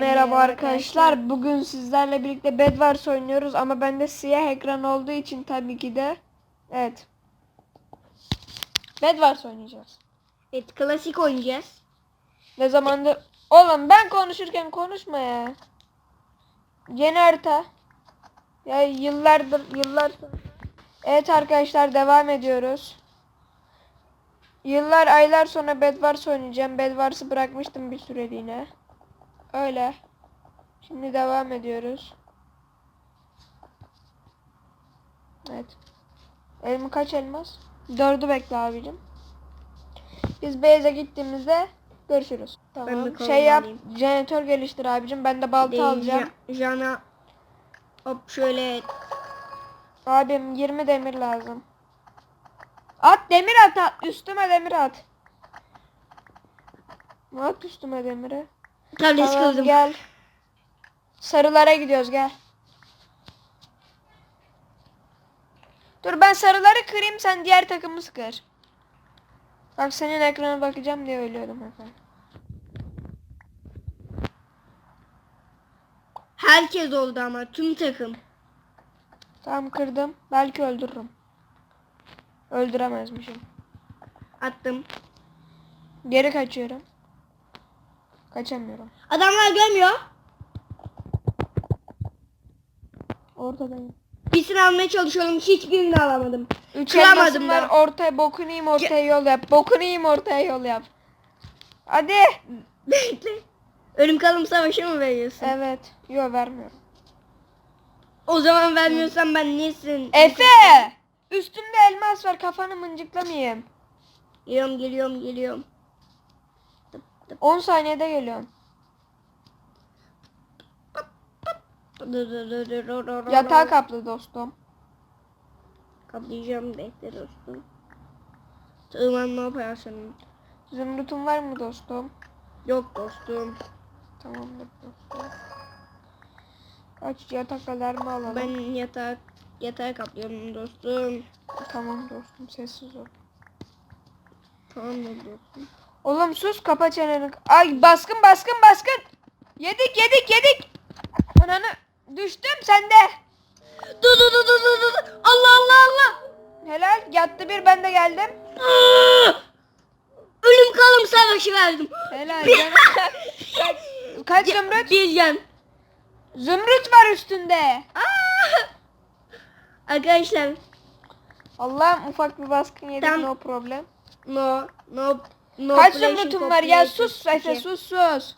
merhaba arkadaşlar. Bugün sizlerle birlikte Bedwars oynuyoruz ama bende siyah ekran olduğu için tabii ki de evet. Bedwars oynayacağız. Evet klasik oynayacağız. Ne zamandır Oğlum ben konuşurken konuşma ya. Yeni harita. Ya yıllardır yıllar. Evet arkadaşlar devam ediyoruz. Yıllar aylar sonra Bedwars oynayacağım. Bedwars'ı bırakmıştım bir süreliğine. Öyle. Şimdi devam ediyoruz. Evet. Elma kaç elmas? Dördü bekle abicim. Biz Beyaz'a gittiğimizde görüşürüz. Tamam. Şey yap. alayım. Jeneratör geliştir abicim. Ben de balta de alacağım. Ja- Jana hop şöyle Abim 20 demir lazım. At demir at, at. Üstüme demir at. At üstüme demiri. Tabii Tamam gel. Sarılara gidiyoruz gel. Dur ben sarıları kırayım sen diğer takımı sıkır. Bak senin ekrana bakacağım diye ölüyordum efendim. Herkes oldu ama tüm takım. Tamam kırdım. Belki öldürürüm. Öldüremezmişim. Attım. Geri kaçıyorum. Kaçamıyorum. Adamlar görmüyor. Ortadayım. Birisini almaya çalışıyorum. Hiçbirini alamadım. Üç Kıramadım da. Ortaya bokunu yiyeyim ortaya yol yap. Bokunu yiyeyim ortaya yol yap. Hadi. Bekle. Ölüm kalım savaşı mı veriyorsun? Evet. Yo vermiyorum. O zaman vermiyorsan ben nesin? Efe! Üstümde elmas var. Kafanı mıncıklamayayım. Geliyorum geliyorum geliyorum. 10 saniyede geliyorum. Yatağı kaplı dostum. Kaplayacağım bekle dostum. Tırmanma operasyonu. Zümrütün var mı dostum? Yok dostum. Tamamdır dostum. Kaç yatak alarmı alalım. Ben yatak yatağı kaplıyorum dostum. Tamam dostum sessiz ol. Tamam dostum? Oğlum sus kapa çeneni. Ay baskın baskın baskın. Yedik yedik yedik. Ananı düştüm sende. Dur dur dur dur dur dur. Allah Allah Allah. Helal yattı bir ben de geldim. Aa! Ölüm kalım savaşı verdim. Helal canım. kaç, kaç zümrüt? Bir. Zümrüt var üstünde. Aa! Arkadaşlar Allah'ım ufak bir baskın yedik Tamam. no problem. no no no Kaç zümrütüm var ya sus Efe sus sus.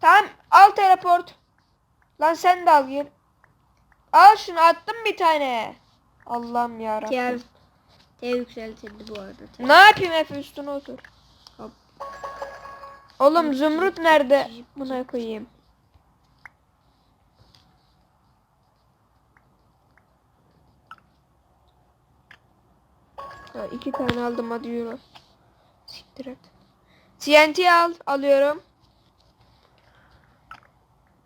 Tamam al teleport. Lan sen de al gel. Al şunu attım bir tane. Allah'ım Tev, yarabbim. tev yükseltildi bu arada. Tev. Ne yapayım Efe üstüne otur. Hop. Oğlum zümrüt nerede? Buna koyayım. Ya iki tane aldım hadi yürü. Siktir et. TNT al. Alıyorum.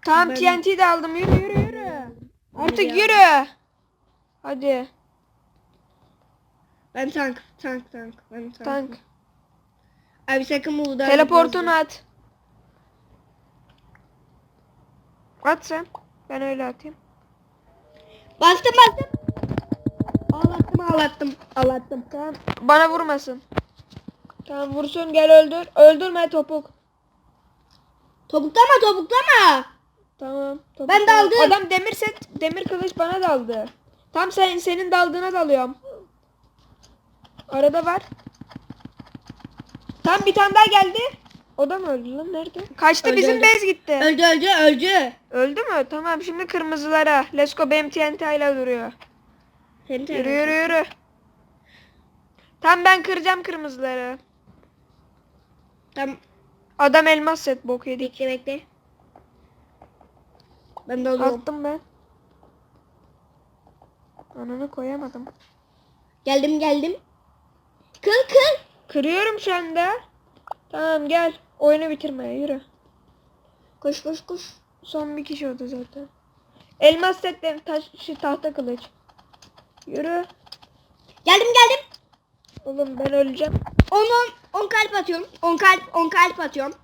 Tamam Ben- TNT de aldım. Yürü yürü yürü. Artık yürü. Hadi. Ben tank tank tank. Ben tank. Tank. Abi sakın burada. Teleportunu at. At sen. Ben öyle atayım. Bastım bastım. Ağlattım ağlattım. Ağlattım. Tamam. Bana vurmasın. Tamam vursun gel öldür. Öldürme topuk. Topuklama topuklama. Tamam. topuk Ben daldım. Adam demir set, demir kılıç bana daldı. Tam sen senin daldığına dalıyorum. Arada var. Tam bir tane daha geldi. O da mı öldü lan nerede? Kaçtı Öldü, bizim öldü. bez gitti. Öldü öldü öldü. Öldü mü? Tamam şimdi kırmızılara. Let's go benim TNT ile duruyor. Seni Yürü yürü yürü. Tam ben kıracağım kırmızıları. Tamam. Adam elmas set bok yedik. Bekle bekle. Ben de alıyorum. Attım ben. Ananı koyamadım. Geldim geldim. Kır kır. Kırıyorum şu anda. Tamam gel. Oyunu bitirmeye yürü. Koş koş koş. Son bir kişi oldu zaten. Elmas setten taş şu tahta kılıç. Yürü. Geldim geldim. Oğlum ben öleceğim. 10 10 10 kalp atıyorum. 10 kalp 10 kalp atıyorum.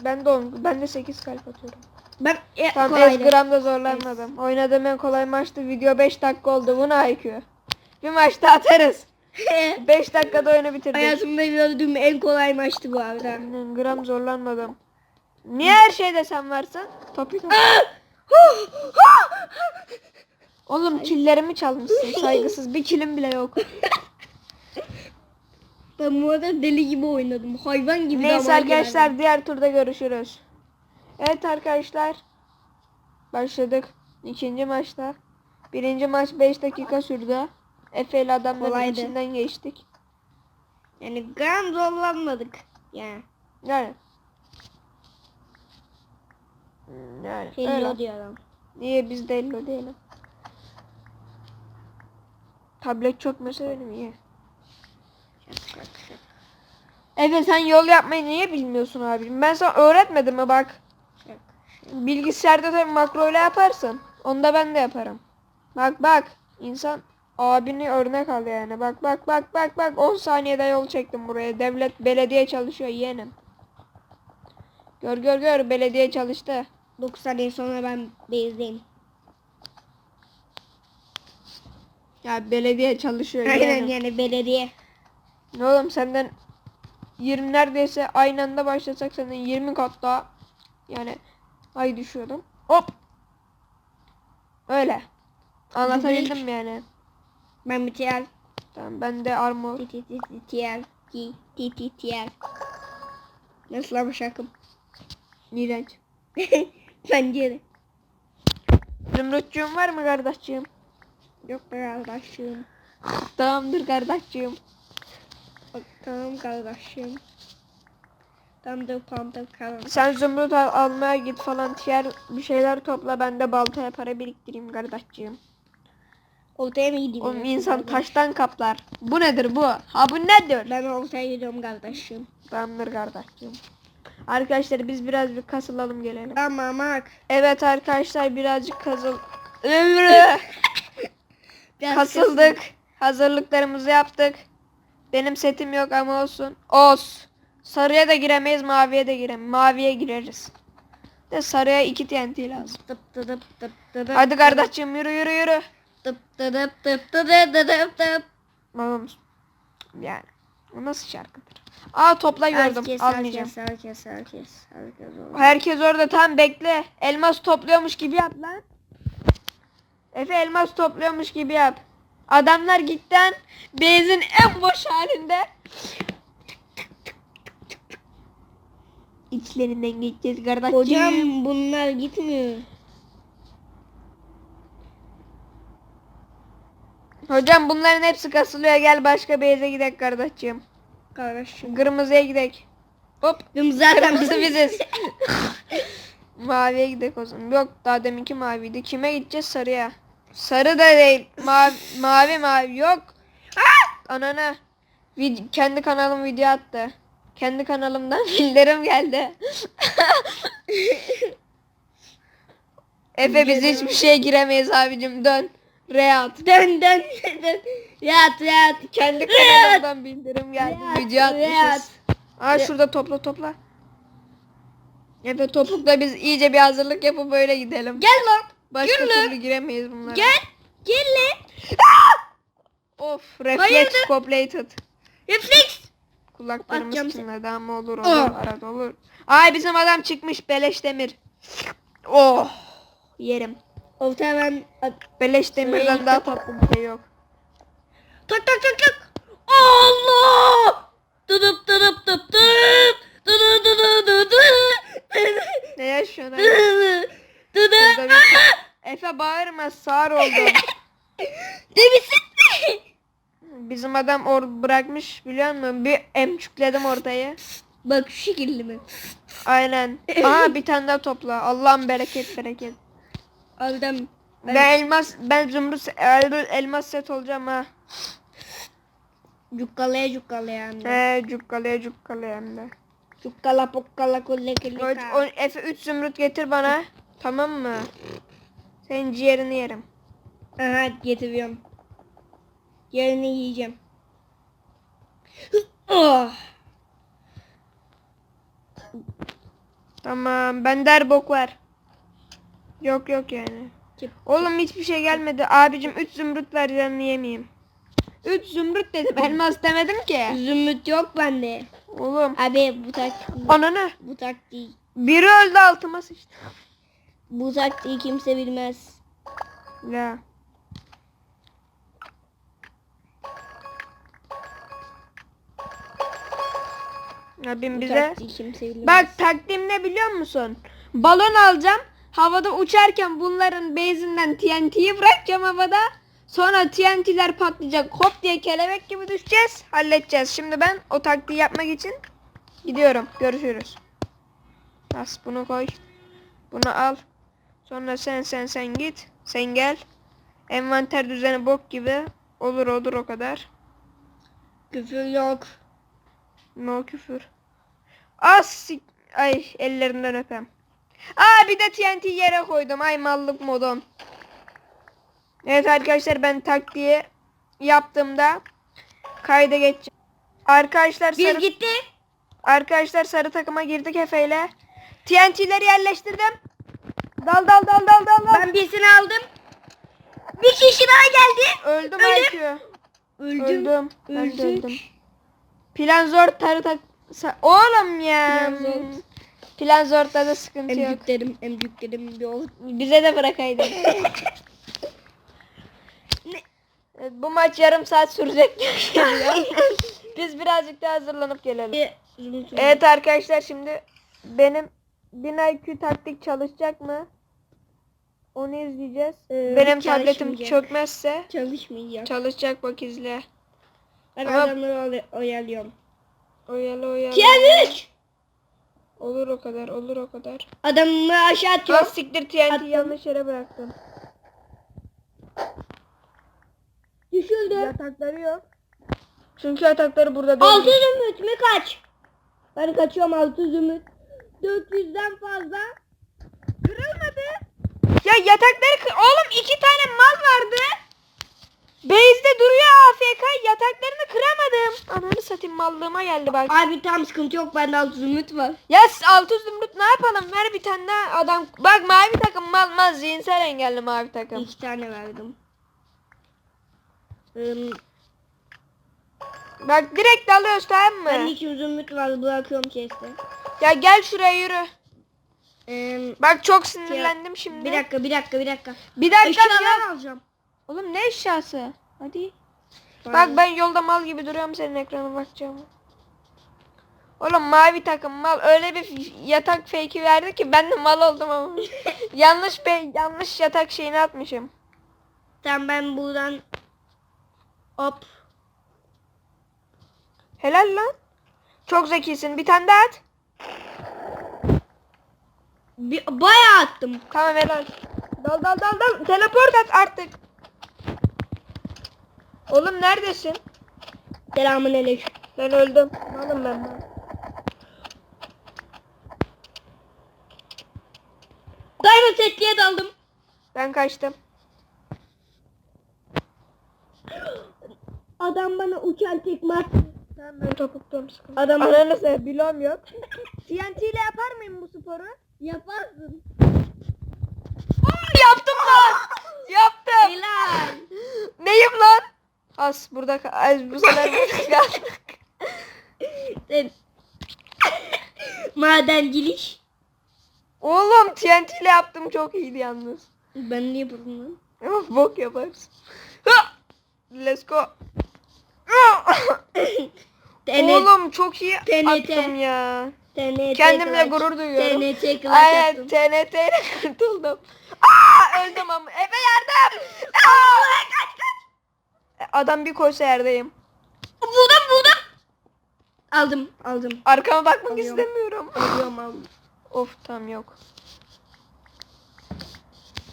Ben de on, ben de 8 kalp atıyorum. Ben e, Tam kolaydı. ez gramda zorlanmadım. Oynadığım en kolay maçtı. Video 5 dakika oldu. Bu ne IQ? Bir maçta atarız. 5 dakikada oyunu bitirdik. Hayatımda gördüğüm en kolay maçtı bu arada. Gram zorlanmadım. Niye her şeyde sen varsın? Topik Oğlum killerimi çalmışsın saygısız. Bir kilim bile yok. Ben bu arada deli gibi oynadım. Hayvan gibi Neyse arkadaşlar geldi. diğer turda görüşürüz. Evet arkadaşlar. Başladık. İkinci maçta. Birinci maç 5 dakika sürdü. Efe ile adamların Kolaydı. içinden geçtik. Yani gram zorlanmadık. Yani. Yani. Yani Hello öyle. diyorum. Niye biz de ello diyelim. Tablet çok mesela benim iyi. Evet sen yol yapmayı niye bilmiyorsun abim? Ben sana öğretmedim mi bak. Bilgisayarda tabii makro ile yaparsın. Onda ben de yaparım. Bak bak. insan abini örnek al yani. Bak bak bak bak bak 10 saniyede yol çektim buraya. Devlet belediye çalışıyor yeğenim. Gör gör gör belediye çalıştı. 9 saniye sonra ben bezdeyim. Ya belediye çalışıyor Aynen yeğenim. yani belediye. Ne oğlum senden 20 neredeyse aynı anda başlasak senden 20 kat daha yani ay düşüyordum. Hop. Öyle. Anlatabildim mi yani? Ben bir TL. Tamam ben de armor. T T T T TL. T T T TL. Nasıl ama şarkım? İğrenç. Bence de. Zümrütçüğüm var mı kardeşciğim? Yok be kardeşim. Tamamdır kardeşciğim. Tamam kardeşim. Tam da pampa kardeşim. Sen zümrüt al- almaya git falan diğer bir şeyler topla ben de baltaya para biriktireyim kardeşciğim. Oltaya mı gideyim? Oğlum insan taştan kaplar. Bu nedir bu? Ha bu nedir? Ben oltaya gidiyorum kardeşim. Tamamdır kardeşciğim. Arkadaşlar biz biraz bir kasılalım gelelim. Ama bak. Evet arkadaşlar birazcık kasıl... Biraz Kasıldık. Hazırlıklarımızı yaptık. Benim setim yok ama olsun. Os. Sarıya da giremeyiz, maviye de giremeyiz. Maviye gireriz. De sarıya iki TNT lazım. Tıp tıp tıp tıp tıp. Hadi kardeşim yürü yürü yürü. Tıp tıp tıp tıp tıp tıp tıp. Babam yani. O nasıl şarkıdır? Aa topla gördüm. Herkes, Almayacağım. herkes, herkes, herkes, herkes oldu. Herkes orada tam bekle. Elmas topluyormuş gibi yap lan. Efe elmas topluyormuş gibi yap. Adamlar gitten benzin en boş halinde. İçlerinden geçeceğiz kardeşim. Hocam bunlar gitmiyor. Hocam bunların hepsi kasılıyor. Gel başka base'e gidelim kardeşim. Kardeşim. Kırmızıya gidelim. Hop. Zaten Kırmızı biziz. Maviye gidelim o zaman. Yok daha deminki maviydi. Kime gideceğiz? Sarıya. Sarı da değil. Mavi mavi, mavi. yok. Anana. Vid- kendi kanalım video attı. Kendi kanalımdan bildirim geldi. Efe biz hiçbir şeye giremeyiz abicim dön. Reat. Dön dön dön. Yat yat. Kendi kanalımdan bildirim geldi. Reat, Video atmışız. reat. Aa şurada topla topla. Efe topukla biz iyice bir hazırlık yapıp böyle gidelim. Gel lan. Başka lan. türlü giremeyiz bunlara. Gel. Gel lan. Of reflex Hayırdır? completed. Kulaklarımız Atacağım seni. çınladı ama olur olur Oh. arada olur. Ay bizim adam çıkmış beleş demir. Oh yerim. Oltaya ben Beleş demirden Şey- daha tatlı bir şey yok. tak tak tak tak. Allah! Tıdıp tıdıp tıp tıp. Tıdı tıdı tıdı. Ne yaşıyorsun? ay? Tıdı. Tıdı. Efe bağırma sağır oldum. Demişsin mi? Bizim adam or bırakmış biliyor musun? Bir emçükledim ortayı. Bak şu şekilde mi? Aynen. Aha bir tane daha topla. Allah'ım bereket bereket. Aldım. Ben, elmas ben zümrüt el- elmas set olacağım ha. Cukkalaya cukkalaya hem de. He cukkalaya cukkalaya hem de. Cukkala pokkala kulle o, Efe 3 zümrüt getir bana. Tamam mı? Senin ciğerini yerim. Aha getiriyorum. Yerini yiyeceğim. Oh. Tamam. Ben der bok var. Yok yok yani. Kim? Oğlum hiçbir şey gelmedi. Abicim 3 zümrüt ver canını yemeyeyim. 3 zümrüt dedim. Elmas demedim ki. Zümrüt yok bende. Oğlum. Abi bu tak Ananı. bu taktiği Biri öldü altıma sıçtı. Bu taktiği kimse bilmez. Ya. Abim Bu bize. taktiği kimse bilmez. Bak takdim ne biliyor musun? Balon alacağım. Havada uçarken bunların base'inden TNT'yi bırakacağım havada. Sonra TNT'ler patlayacak. Hop diye kelebek gibi düşeceğiz. Halledeceğiz. Şimdi ben o taktiği yapmak için gidiyorum. Görüşürüz. As bunu koy. Bunu al. Sonra sen sen sen git. Sen gel. Envanter düzeni bok gibi. Olur olur o kadar. Küfür yok. No küfür. Sik- Ay ellerinden öpem. Aa bir de TNT yere koydum. Ay mallık modon. Evet arkadaşlar ben taktiği yaptığımda kayda geçeceğim. Arkadaşlar Biz sarı, gitti. arkadaşlar sarı takıma girdik Efe'yle. TNT'leri yerleştirdim. Dal dal dal dal dal dal. Ben birisini aldım. Bir kişi daha geldi. Öldüm Öldüm. Öldüm. Öldüm. Ben de Öldük. öldüm. Plan zor tarı tak... Oğlum ya. Plan zor. Plan zorda da sıkıntı yok. Emcüklerim, emcüklerim bir ol. Bize de bırakaydın. Evet, Bu maç yarım saat sürecek. Biz birazcık daha hazırlanıp gelelim. Evet arkadaşlar şimdi benim 1000 IQ taktik çalışacak mı? Onu izleyeceğiz. Ee, benim tabletim çalışmayacak. çökmezse Çalışmayacak. çalışacak bak izle. Ben Ama- adamları oy- oyalıyorum. Oyalı oyalı. TNT! Olur o kadar olur o kadar. Adamı aşağı atıyor. Az siktir TNT Attım. yanlış yere bıraktım. Düşürdü. Yatakları yok. Çünkü yatakları burada değil. Altı zümrüt mü kaç? Ben kaçıyorum altı zümrüt. 400'den fazla. Ya yatakları kır... Oğlum iki tane mal vardı. Base'de duruyor AFK. Yataklarını kıramadım. Ananı satayım mallığıma geldi bak. Abi tam sıkıntı yok bende altı zümrüt var. Ya 600 zümrüt ne yapalım? Ver bir tane daha adam. Bak mavi takım mal mal zihinsel engelli mavi takım. İki tane verdim. Im, Bak direkt dalıyoruz tamam mı? ben iki zümrüt var bırakıyorum chest'e. Ya gel şuraya yürü. Im, Bak çok sinirlendim şimdi. bir dakika bir dakika bir dakika. Bir dakika ya. Alacağım. Oğlum ne eşyası? Hadi. Bak Bak ben yolda mal gibi duruyorum senin ekrana bakacağım. Oğlum mavi takım mal öyle bir yatak fake'i verdi ki ben de mal oldum ama. yanlış be yanlış yatak şeyini atmışım. Tamam ben buradan hop Helal lan. Çok zekisin. Bir tane daha at. Bir, bayağı attım. Tamam helal. Dal dal dal dal. Teleport at artık. Oğlum neredesin? Selamun aleyküm. Ben öldüm. Malım ben mal. Diamond setliğe daldım. Ben kaçtım. Adam bana uçan tekme attı. Tamam ben sıkıntı. Adam Ananı sev bilom yok. TNT ile yapar mıyım bu sporu? Yaparsın. Yaptım lan. Yaptım. Helal. Neyim lan? As burada Ay, bu sefer. Sen... Madencilik. Oğlum TNT ile yaptım çok iyiydi yalnız. Ben niye yapıyorum lan? Ama bok yaparsın. Let's go. Oğlum çok iyi TNT. attım ya. TNT Kendimle clutch. gurur duyuyorum. TNT clutch Aynen attım. TNT ile kurtuldum. Aa, öldüm ama. Efe yardım. Aa, kaç kaç. Adam bir koysa yerdeyim. Buldum buldum. Aldım aldım. Arkama bakmak Alıyorum. istemiyorum. Alıyorum aldım. Of tam yok.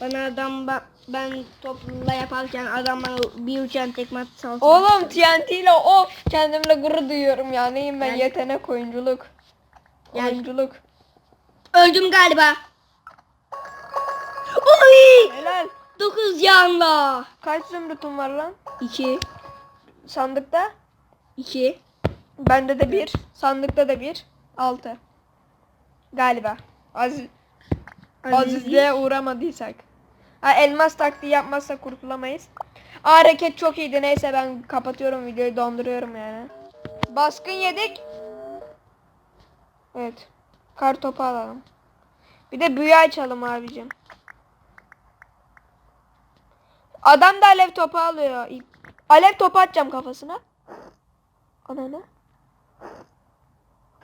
Bana adam ba- ben topla yaparken adam bana bir uçan tekme olsun. Oğlum TNT ile of kendimle gurur duyuyorum ya. Neyim ben Gel. yetenek oyunculuk. Gel. Oyunculuk. Öldüm galiba. Oy! Helal. 9 canla. Kaç zümrütün var lan? 2 Sandıkta? 2 Bende de bir. Sandıkta da bir. Altı. Galiba. Az. Azizliğe uğramadıysak. Ha, elmas taktiği yapmazsak kurtulamayız. Aa, hareket çok iyiydi. Neyse ben kapatıyorum videoyu donduruyorum yani. Baskın yedik. Evet. Kar topu alalım. Bir de büyü açalım abicim. Adam da alev topu alıyor. Alev topu atacağım kafasına. Ananı.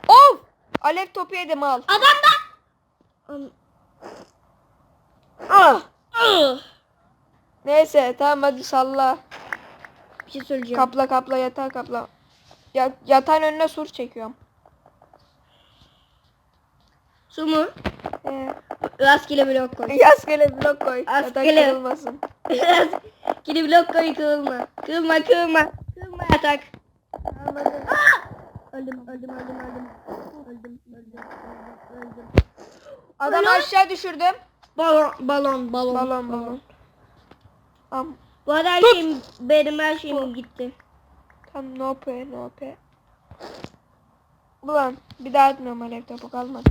Of! Alev topu yedim al. Adam da. Ah! Ah! Neyse tamam hadi salla. Bir şey söyleyeceğim. Kapla kapla yatağı kapla. Ya, yatağın önüne sur çekiyorum. Su mu? Ee, Rastgele blok koy. Rastgele blok koy. Yatak Rastgele. kırılmasın. Rastgele blok koy kırılma. Kırılma kırılma. Kırılma yatak. Öldüm öldüm öldüm öldüm. Öldüm öldüm öldüm öldüm. Adamı Balon. aşağı düşürdüm. Balon balon balon. Balon balon. Am, Bu arada her Tut. şeyim benim her şeyim gitti. tam no pay no pay. Ulan bir daha atmıyorum alev topu kalmadı.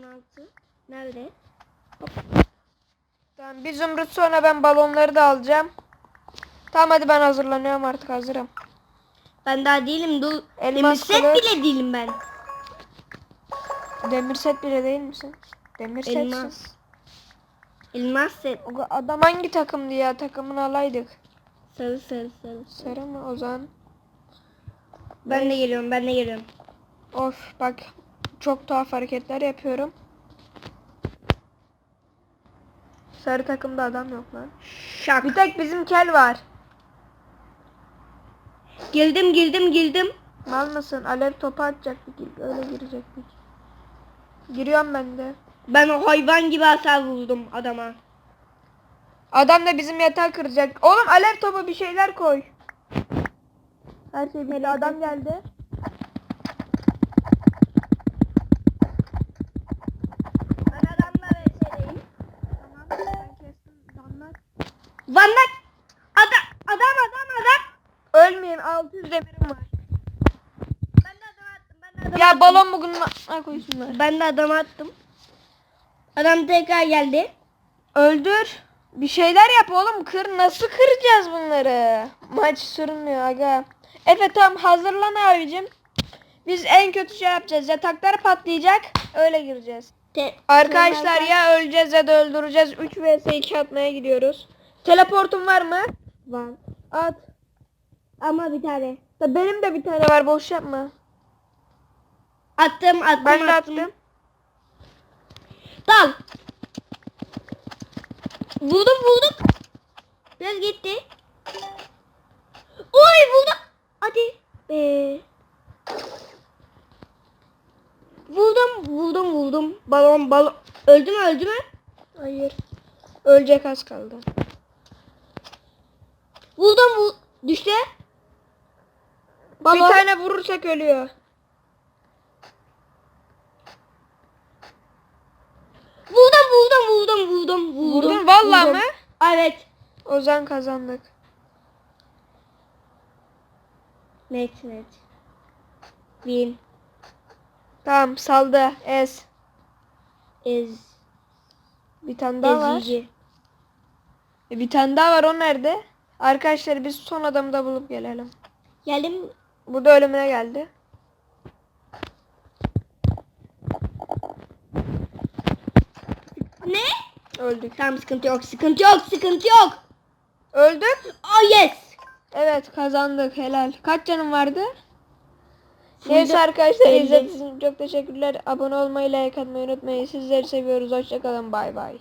16. Nerede? Tamam bir zümrüt sonra ben balonları da alacağım. Tamam hadi ben hazırlanıyorum artık hazırım. Ben daha değilim. Elmas Demir set kılıç. bile değilim ben. Demir set bile değil misin? Demir setsin. Elmas. Elmas set. O Adam hangi takımdı ya? Takımını alaydık. Sarı sarı sarı. Sarı mı o zaman? Ben de geliyorum ben de geliyorum. Of bak çok tuhaf hareketler yapıyorum. Sarı takımda adam yok lan. Şak. Bir tek bizim kel var. Girdim girdim girdim. Mal mısın? Alev topu atacaktık öyle girecektik. Giriyorum ben de. Ben hayvan gibi hasar vurdum adama. Adam da bizim yatağı kıracak. Oğlum alev topu bir şeyler koy. Her şey belli. Adam geldi. Ben adamla VS'deyim. Tamam ben kestim. Damlar. Dijk. Adam adam adam adam. Ölmeyin 600 demirim var. Ben de adam attım. Ben de adam Ya attım. balon bugün ne koysunlar. Ben de adam attım. Adam tekrar geldi. Öldür. Bir şeyler yap oğlum. Kır. Nasıl kıracağız bunları? Maç sürünmüyor aga. Efe tamam hazırlan abicim. Biz en kötü şey yapacağız. Yataklar patlayacak. Öyle gireceğiz. Te- Arkadaşlar ya öleceğiz ya da öldüreceğiz. 3 vs 2 atmaya gidiyoruz. Teleportum var mı? Var. At. Ama bir tane. Da benim de bir tane var. Boş yapma. Attım attım Ben de attım. Dal. Vurdum vurdum. Biraz gitti. Oy vurdum. Hadi. Be. Vurdum vurdum vurdum. Balon balon. Öldü mü öldü mü? Hayır. Ölecek az kaldı. Vurdum vur. Düştü. Bir Balon. tane vurursak ölüyor. Vurdum vurdum vurdum vurdum vurdum. Vurdun vallahi vurdum. mı? Evet. Ozan kazandık. Net net. Win Tamam saldı. Ez. is Bir tane daha var. ezici. E, Bir tane daha var o nerede? Arkadaşlar biz son adamı da bulup gelelim. Geldim. Burada ölümüne geldi. Ne? Öldük. Tamam sıkıntı yok sıkıntı yok sıkıntı yok. Öldük. Oh yes. Evet kazandık helal. Kaç canım vardı? Şimdi Neyse arkadaşlar izlediğiniz için çok teşekkürler. Abone olmayı, like atmayı unutmayın. Sizleri seviyoruz. Hoşçakalın. Bay bay.